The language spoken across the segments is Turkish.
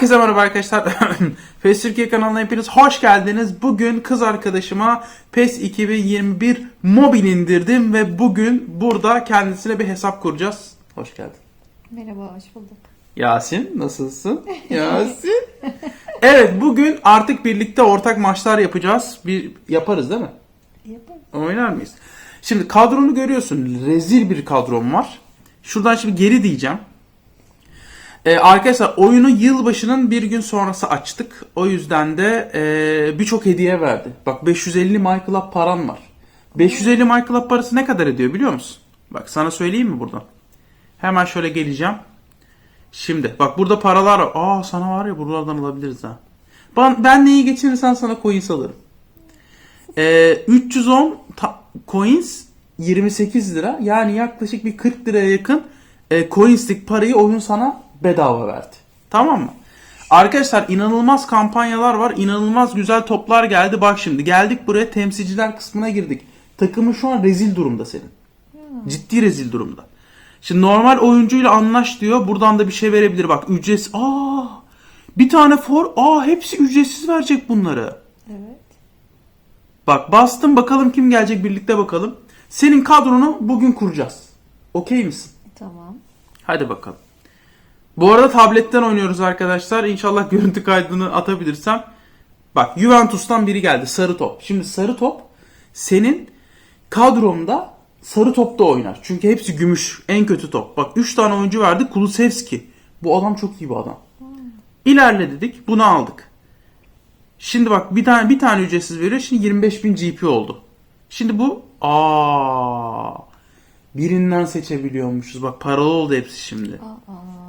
Herkese merhaba arkadaşlar. PES Türkiye kanalına hepiniz hoş geldiniz. Bugün kız arkadaşıma PES 2021 mobil indirdim ve bugün burada kendisine bir hesap kuracağız. Hoş geldin. Merhaba, hoş bulduk. Yasin nasılsın? Yasin. Evet bugün artık birlikte ortak maçlar yapacağız. Bir yaparız değil mi? Yaparız. Oynar mıyız? Şimdi kadronu görüyorsun. Rezil bir kadrom var. Şuradan şimdi geri diyeceğim. Ee, arkadaşlar oyunu yılbaşının bir gün sonrası açtık. O yüzden de ee, birçok hediye verdi. Bak 550 MyClub paran var. 550 MyClub parası ne kadar ediyor biliyor musun? Bak sana söyleyeyim mi buradan? Hemen şöyle geleceğim. Şimdi bak burada paralar var. Aa sana var ya buralardan alabiliriz ha. Ben, ben neyi geçirirsen sana coins alırım. Ee, 310 ta- coins 28 lira. Yani yaklaşık bir 40 liraya yakın e, coinslik parayı oyun sana bedava verdi. Tamam mı? Arkadaşlar inanılmaz kampanyalar var. İnanılmaz güzel toplar geldi. Bak şimdi geldik buraya temsilciler kısmına girdik. Takımın şu an rezil durumda senin. Ciddi rezil durumda. Şimdi normal oyuncuyla anlaş diyor. Buradan da bir şey verebilir. Bak ücretsiz. Aa! Bir tane for. Aa hepsi ücretsiz verecek bunları. Evet. Bak bastım bakalım kim gelecek birlikte bakalım. Senin kadronu bugün kuracağız. Okey misin? Tamam. Hadi bakalım. Bu arada tabletten oynuyoruz arkadaşlar. İnşallah görüntü kaydını atabilirsem. Bak Juventus'tan biri geldi. Sarı top. Şimdi sarı top senin kadronda sarı topta oynar. Çünkü hepsi gümüş. En kötü top. Bak 3 tane oyuncu verdi. Kulusevski. Bu adam çok iyi bir adam. İlerle dedik. Bunu aldık. Şimdi bak bir tane bir tane ücretsiz veriyor. Şimdi 25.000 GP oldu. Şimdi bu aa birinden seçebiliyormuşuz. Bak paralı oldu hepsi şimdi. Aa,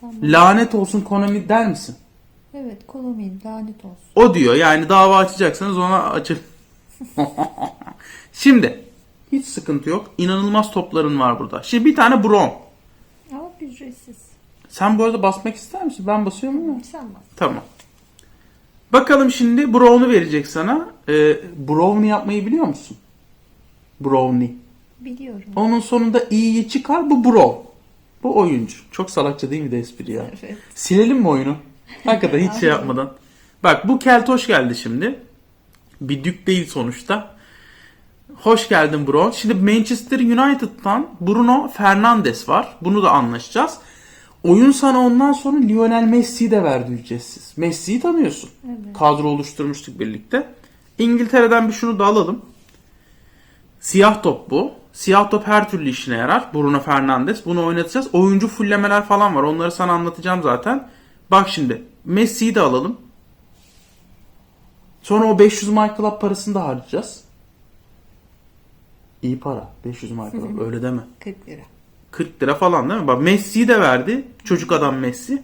sen Lanet olsun Konami der misin? Evet, kolomin lanet olsun. O diyor yani dava açacaksanız ona açın. Şimdi hiç sıkıntı yok. İnanılmaz topların var burada. Şimdi bir tane Bron. Ama ücretsiz. Sen bu arada basmak ister misin? Ben basıyorum mu? Sen bas. Tamam. Bakalım şimdi Brown'u verecek sana. Ee, brownie yapmayı biliyor musun? Brownie. Biliyorum. Onun sonunda i'yi çıkar bu Brown. Bu oyuncu. Çok salakça değil mi de espri ya? Evet. Silelim mi oyunu? Hakikaten hiç şey yapmadan. Bak bu Keltoş geldi şimdi. Bir dük değil sonuçta. Hoş geldin Bro. Şimdi Manchester United'dan Bruno Fernandes var. Bunu da anlaşacağız. Oyun sana ondan sonra Lionel Messi'yi de verdi ücretsiz. Messi'yi tanıyorsun. Evet. Kadro oluşturmuştuk birlikte. İngiltere'den bir şunu da alalım. Siyah top bu. Siyah top her türlü işine yarar. Bruno Fernandes. Bunu oynatacağız. Oyuncu fullemeler falan var. Onları sana anlatacağım zaten. Bak şimdi. Messi'yi de alalım. Sonra o 500 My Club parasını da harcayacağız. İyi para. 500 My Club. Öyle deme. 40 lira. 40 lira falan değil mi? Bak Messi'yi de verdi. Çocuk adam Messi.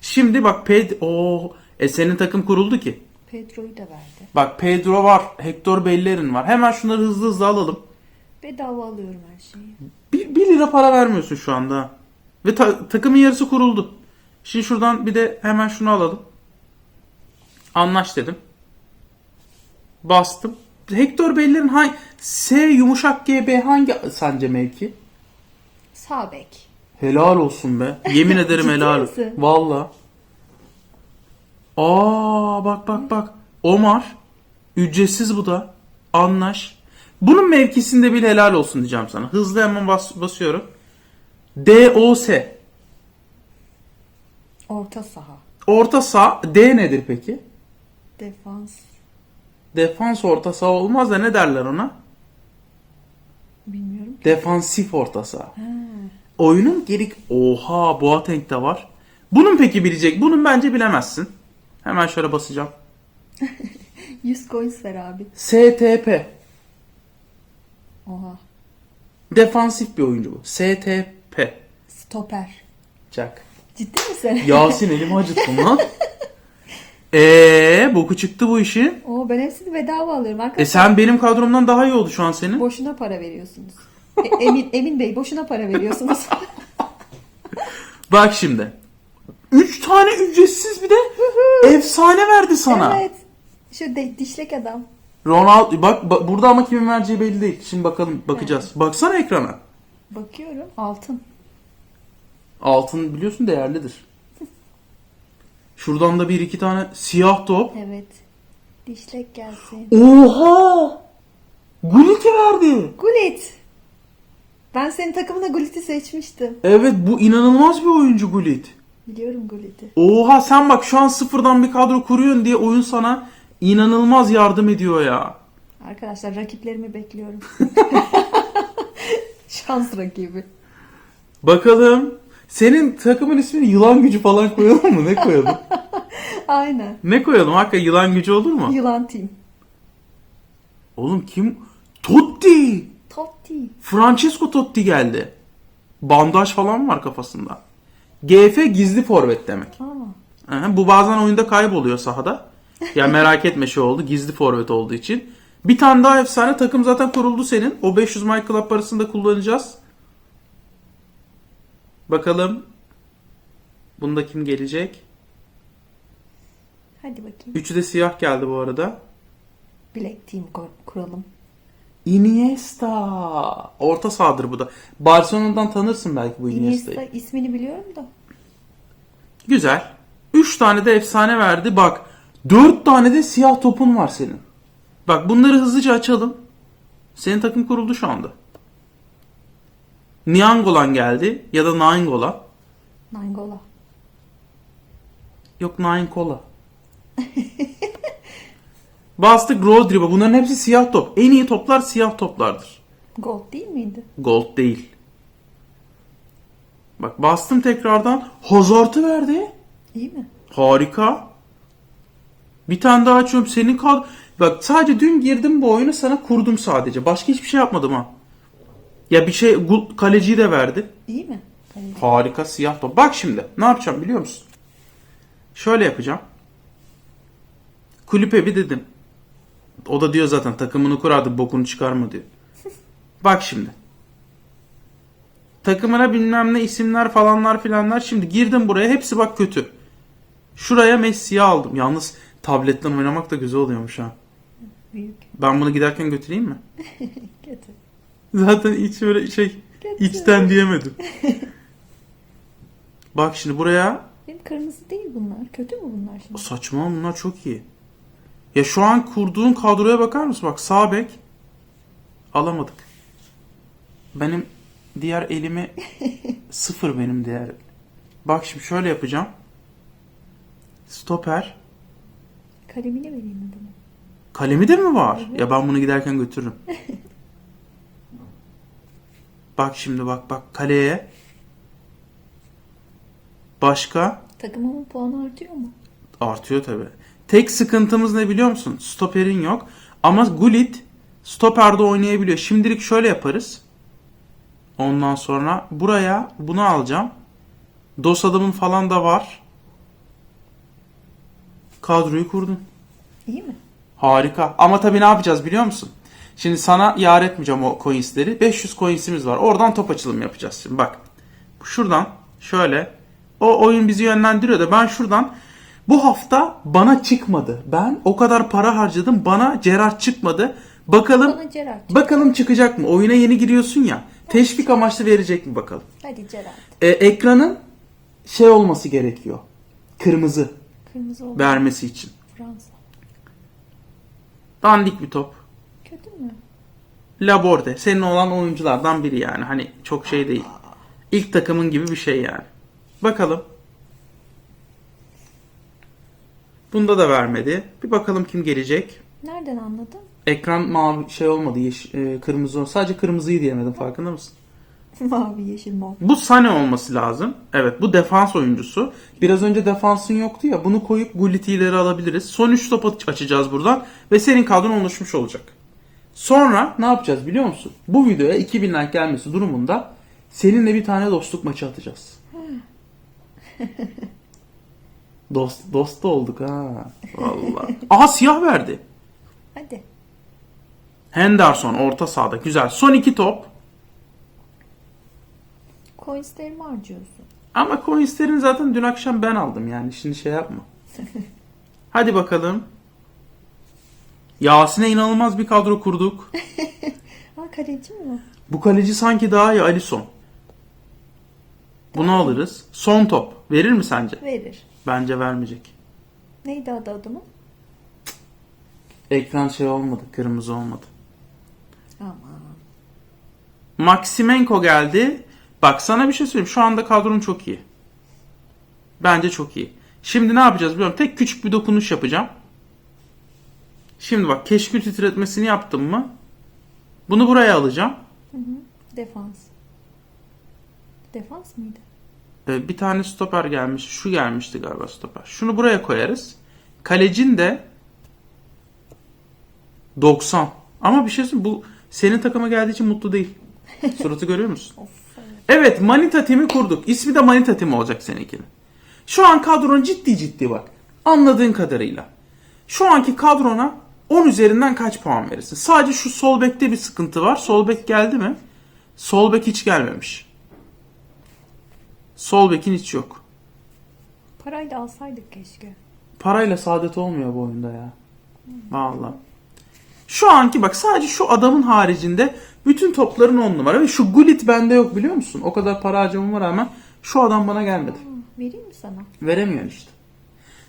Şimdi bak Ped o e senin takım kuruldu ki. Pedro'yu da verdi. Bak Pedro var, Hector Bellerin var. Hemen şunları hızlı hızlı alalım. Bedava alıyorum her şeyi. 1, 1 lira para vermiyorsun şu anda. Ve ta- takımın yarısı kuruldu. Şimdi şuradan bir de hemen şunu alalım. Anlaş dedim. Bastım. Hector Bellerin hangi S yumuşak GB hangi sence mevki? Sağ bek. Helal olsun be. Yemin ederim Ciddi helal. misin? Valla. Aa bak bak bak. Omar. Ücretsiz bu da. Anlaş. Bunun mevkisinde bir helal olsun diyeceğim sana. Hızlı hemen bas, basıyorum. DOS. Orta saha. Orta saha. D nedir peki? Defans. Defans orta saha olmaz da ne derler ona? Bilmiyorum. Defansif orta saha. Oyunun geri... Oha Boateng de var. Bunun peki bilecek. Bunun bence bilemezsin. Hemen şöyle basacağım. 100 coins ver abi. STP. Oha. Defansif bir oyuncu bu. STP. Stoper. Çak. Ciddi misin? Yasin elimi acıttın lan. Eee boku çıktı bu işin. Oo ben hepsini bedava alıyorum E arkadaşlar. sen benim kadromdan daha iyi oldu şu an senin. Boşuna para veriyorsunuz. E, Emin Emin Bey boşuna para veriyorsunuz. Bak şimdi. 3 tane ücretsiz bir de efsane verdi sana. evet. Şu de, dişlek adam. Ronaldo bak, ba- burada ama kimin vereceği belli değil. Şimdi bakalım bakacağız. Baksana ekrana. Bakıyorum altın. Altın biliyorsun değerlidir. Şuradan da bir iki tane siyah top. Evet. Dişlek gelsin. Oha! Gullit'i verdi. Gullit. Ben senin takımına Gullit'i seçmiştim. Evet bu inanılmaz bir oyuncu Gullit. Biliyorum Gullit'i. Oha sen bak şu an sıfırdan bir kadro kuruyorsun diye oyun sana inanılmaz yardım ediyor ya. Arkadaşlar rakiplerimi bekliyorum. Şans rakibi. Bakalım. Senin takımın ismini yılan gücü falan koyalım mı? Ne koyalım? Aynen. ne koyalım? Hakikaten yılan gücü olur mu? Yılan team. Oğlum kim? Totti! Totti. Francesco Totti geldi. Bandaj falan var kafasında. GF gizli forvet demek. Aa, bu bazen oyunda kayboluyor sahada. Ya merak etme şey oldu. Gizli forvet olduğu için. Bir tane daha efsane takım zaten kuruldu senin. O 500 My Club parasını da kullanacağız. Bakalım. Bunda kim gelecek? hadi bakayım. Üçü de siyah geldi bu arada. Black team kur- kuralım. Iniesta. Orta sahadır bu da. Barcelona'dan tanırsın belki bu Iniesta'yı. Iniesta ismini biliyorum da. Güzel. 3 tane de efsane verdi. Bak 4 tane de siyah topun var senin. Bak bunları hızlıca açalım. Senin takım kuruldu şu anda. Niangolan geldi ya da Nainggolan. Nangola. Yok Nainggola. Bastık Rodrigo. Bunların hepsi siyah top. En iyi toplar siyah toplardır. Gold değil miydi? Gold değil. Bak bastım tekrardan. Hazard'ı verdi. İyi mi? Harika. Bir tane daha açıyorum. Senin kal... Bak sadece dün girdim bu oyunu sana kurdum sadece. Başka hiçbir şey yapmadım ha. Ya bir şey kaleciyi de verdi. İyi mi? Kaleci. Harika siyah top. Bak şimdi ne yapacağım biliyor musun? Şöyle yapacağım. Kulüpe bir dedim. O da diyor zaten takımını kur artık bokunu çıkarma diyor. Bak şimdi. Takımına bilmem ne isimler falanlar filanlar. Şimdi girdim buraya hepsi bak kötü. Şuraya Messi'yi aldım. Yalnız tabletten oynamak da güzel oluyormuş ha. Büyük. Ben bunu giderken götüreyim mi? Kötü. Zaten hiç öyle şey Kötü. içten diyemedim. Bak şimdi buraya Benim kırmızı değil bunlar. Kötü mü bunlar şimdi? Saçma bunlar çok iyi. Ya şu an kurduğun kadroya bakar mısın? Bak sağ bek alamadık. Benim diğer elimi sıfır benim diğer. Bak şimdi şöyle yapacağım. Stoper. Kalemini vereyim adama. Kalemi de mi var? Evet. Ya ben bunu giderken götürürüm. bak şimdi bak bak kaleye. Başka? Takımımın puanı artıyor mu? Artıyor tabi. Tek sıkıntımız ne biliyor musun? Stoperin yok. Ama Gullit stoperde oynayabiliyor. Şimdilik şöyle yaparız. Ondan sonra buraya bunu alacağım. Dos adamın falan da var. Kadroyu kurdum. İyi mi? Harika. Ama tabii ne yapacağız biliyor musun? Şimdi sana yar etmeyeceğim o coinsleri. 500 coinsimiz var. Oradan top açılımı yapacağız. Şimdi bak. Şuradan şöyle. O oyun bizi yönlendiriyor da ben şuradan bu hafta bana çıkmadı. Ben o kadar para harcadım. Bana Gerard çıkmadı. Bakalım Bana Gerard. bakalım çıkacak mı? Oyuna yeni giriyorsun ya. Teşvik amaçlı verecek mi bakalım. Hadi Gerard. E, ekranın şey olması gerekiyor. Kırmızı Kırmızı oldu. vermesi için. Fransa. Dandik bir top. Kötü mü? Laborde. Senin olan oyunculardan biri yani. Hani çok şey değil. İlk takımın gibi bir şey yani. Bakalım. Bunda da vermedi. Bir bakalım kim gelecek. Nereden anladın? Ekran mavi şey olmadı. Yeş, e, kırmızı. Sadece kırmızıyı diyemedim. Farkında mısın? Mavi, yeşil, mor. Bu Sane olması lazım. Evet bu defans oyuncusu. Biraz önce defansın yoktu ya. Bunu koyup Gullit'i ileri alabiliriz. Son 3 top aç- açacağız buradan. Ve senin kadron oluşmuş olacak. Sonra ne yapacağız biliyor musun? Bu videoya 2000 like gelmesi durumunda seninle bir tane dostluk maçı atacağız. dost, dost da olduk ha. Vallahi. Aha siyah verdi. Hadi. Henderson orta sahada. Güzel. Son iki top. Coinslerimi harcıyorsun. Ama coinslerini zaten dün akşam ben aldım yani. Şimdi şey yapma. Hadi bakalım. Yasin'e inanılmaz bir kadro kurduk. Ha kaleci mi? Bu kaleci sanki daha iyi Alisson. Bunu alırız. Son top. Verir mi sence? Verir. Bence vermeyecek. Neydi adı adamın? Ekran şey olmadı. Kırmızı olmadı. Aman. Maximenko geldi. Bak sana bir şey söyleyeyim. Şu anda kadron çok iyi. Bence çok iyi. Şimdi ne yapacağız biliyorum. Tek küçük bir dokunuş yapacağım. Şimdi bak keşkül titretmesini yaptım mı? Bunu buraya alacağım. Defans. Defans mıydı? Ee, bir tane stoper gelmiş. Şu gelmişti galiba stoper. Şunu buraya koyarız. Kalecin de 90. Ama bir şey söyleyeyim. Bu senin takıma geldiği için mutlu değil. Suratı görüyor musun? Of. Evet Manita Team'i kurduk. İsmi de Manita Team olacak seninkinin. Şu an kadron ciddi ciddi bak. Anladığın kadarıyla. Şu anki kadrona 10 üzerinden kaç puan verirsin? Sadece şu sol bekte bir sıkıntı var. Sol bek geldi mi? Sol bek hiç gelmemiş. Sol bekin hiç yok. Parayla alsaydık keşke. Parayla saadet olmuyor bu oyunda ya. Vallahi. Şu anki bak sadece şu adamın haricinde bütün topların 10 numara ve şu Gullit bende yok biliyor musun? O kadar para harcamama rağmen şu adam bana gelmedi. Vereyim mi sana? Veremiyorsun işte.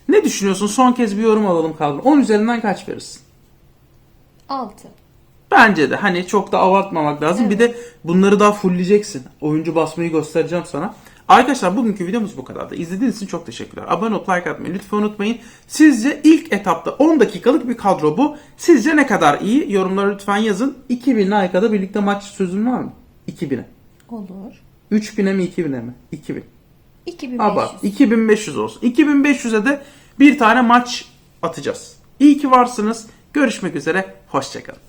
Ne düşünüyorsun? Son kez bir yorum alalım kadro. 10 üzerinden kaç verirsin? 6. Bence de hani çok da abartmamak lazım. Bir de bunları daha fullleyeceksin. Oyuncu basmayı göstereceğim sana. Arkadaşlar bugünkü videomuz bu kadardı. İzlediğiniz için çok teşekkürler. Abone olup like atmayı lütfen unutmayın. Sizce ilk etapta 10 dakikalık bir kadro bu. Sizce ne kadar iyi? Yorumlara lütfen yazın. 2000 like'a birlikte maç sözün var mı? 2000'e. Olur. 3000'e mi 2000'e mi? 2000. 2500. Aba 2500 olsun. 2500'e de bir tane maç atacağız. İyi ki varsınız. Görüşmek üzere. Hoşçakalın.